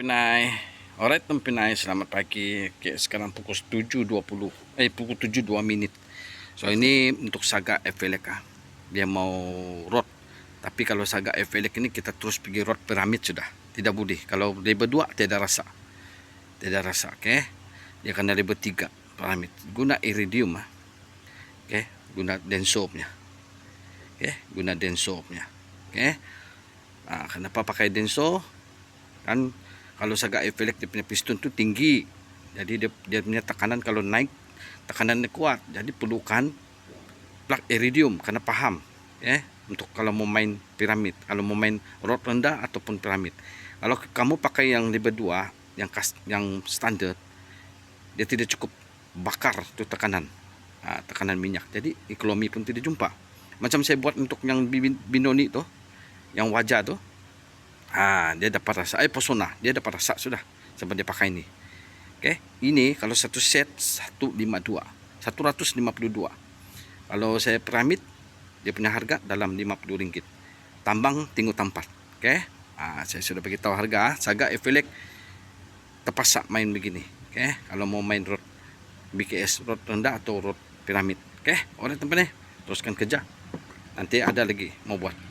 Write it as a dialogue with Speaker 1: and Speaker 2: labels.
Speaker 1: Pinay. Alright, ng Pinay. Selamat pagi. Okay, sekarang pukul 7.20. Eh, pukul 7.2 minit. So, ini untuk Saga Evelek ah. Dia mau rot. Tapi kalau Saga Evelek ini kita terus pergi rot piramid sudah. Tidak boleh. Kalau dia berdua, tidak rasa. Tidak rasa, oke. Okay? Dia kena level 3 piramid. Guna iridium ah. Oke, okay? guna densopnya. Oke, okay? guna densopnya. Oke. Okay? Ah, kenapa pakai denso? Kan kalau saga evelek dia punya piston tu tinggi. Jadi dia, dia punya tekanan kalau naik tekanannya kuat. Jadi perlukan plug iridium karena paham ya. Untuk kalau mau main piramid kalau mau main rod rendah ataupun piramid. Kalau kamu pakai yang level 2 yang kas, yang standar dia tidak cukup bakar tu tekanan. Nah, tekanan minyak. Jadi ekonomi pun tidak jumpa. Macam saya buat untuk yang binoni tu yang wajah tu Ha, dia dapat rasa. Eh, pesona. Dia dapat rasa sudah. Sampai dia pakai ini. Oke. Okay. Ini kalau satu set 152. 152. Kalau saya piramid, dia punya harga dalam 50 ringgit. Tambang tinggu tempat. Oke. Okay. Saya sudah bagi tahu harga. Saga Evelek terpaksa main begini. Oke. Okay. Kalau mau main road BKS road rendah atau road piramid. Oke. Okay. Orang ni teruskan kerja. Nanti ada lagi mau buat.